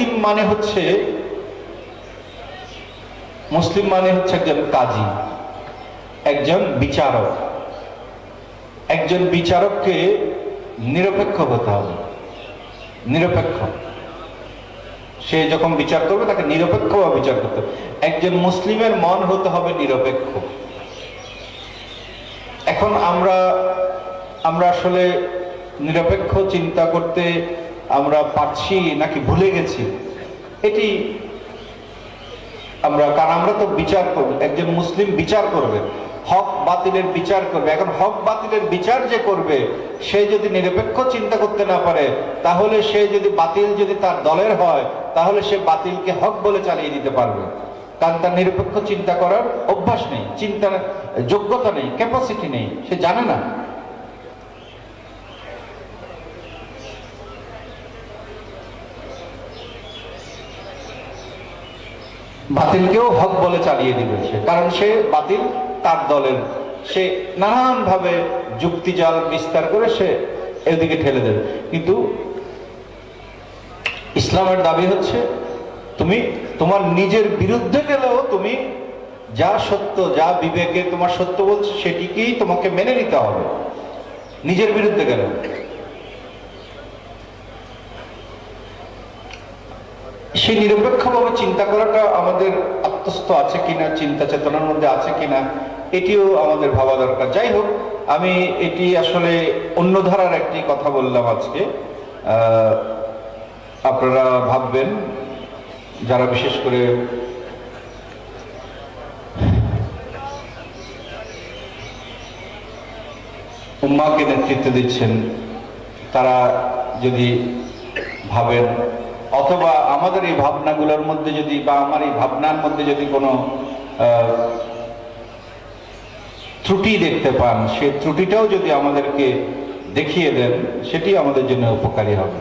মুসলিম মানে হচ্ছে, মুসলিম মানে হচ্ছে একজন কাজী, একজন বিচারক। একজন বিচারককে নিরপেক্ষ হতে হবে, নিরপেক্ষ। সে যখন বিচার করবে, তাকে নিরপেক্ষ বিচার করতে একজন মুসলিমের মন হতে হবে নিরপেক্ষ। এখন আমরা আমরা আসলে নিরপেক্ষ চিন্তা করতে আমরা পারছি নাকি ভুলে গেছি? এটি আমরা, কারণ আমরা তো বিচার করব, একজন মুসলিম বিচার করবে, হক বাতিলের বিচার করবে। এখন হক বাতিলের বিচার যে করবে, সে যদি নিরপেক্ষ চিন্তা করতে না পারে, তাহলে সে যদি বাতিল যদি তার দলের হয়, তাহলে সে বাতিলকে হক বলে চালিয়ে দিতে পারবে। কারণ তার নিরপেক্ষ চিন্তা করার অভ্যাস নেই, চিন্তার যোগ্যতা নেই ক্যাপাসিটি নেই, সে জানে না। বাতিলকেও হক বলে চালিয়ে দিবে সে। কারণ সে বাতিল তার দলের। সে নানান ভাবে যুক্তিজাল বিস্তার করে সে এদিকে ঠেলে দেবে। কিন্তু ইসলামের দাবি হচ্ছে, তুমি তোমার নিজের বিরুদ্ধে গেলেও তুমি যা সত্য, যা বিবেকে তোমার সত্য বলছে, সেটিকেই তোমাকে মেনে নিতে হবে। নিজের বিরুদ্ধে গেলেও। সেই নিরপেক্ষভাবে চিন্তা করাটা আমাদের আত্মস্থ আছে কিনা, চিন্তা চেতনার মধ্যে আছে কিনা, এটিও আমাদের ভাবা দরকার। যাই হোক, আমি এটি আসলে অন্য ধারার একটি কথা বললাম আজকে। আপনারা ভাববেন, যারা বিশেষ করে উম্মাকে নেতৃত্ব দিচ্ছেন, তারা যদি ভাবেন অথবা আমাদের এই ভাবনাগুলোর মধ্যে যদি বা আমার এই ভাবনার মধ্যে যদি কোনো ত্রুটি দেখতে পান, সে ত্রুটিটাও যদি আমাদেরকে দেখিয়ে দেন, সেটি আমাদের জন্য উপকারী হবে।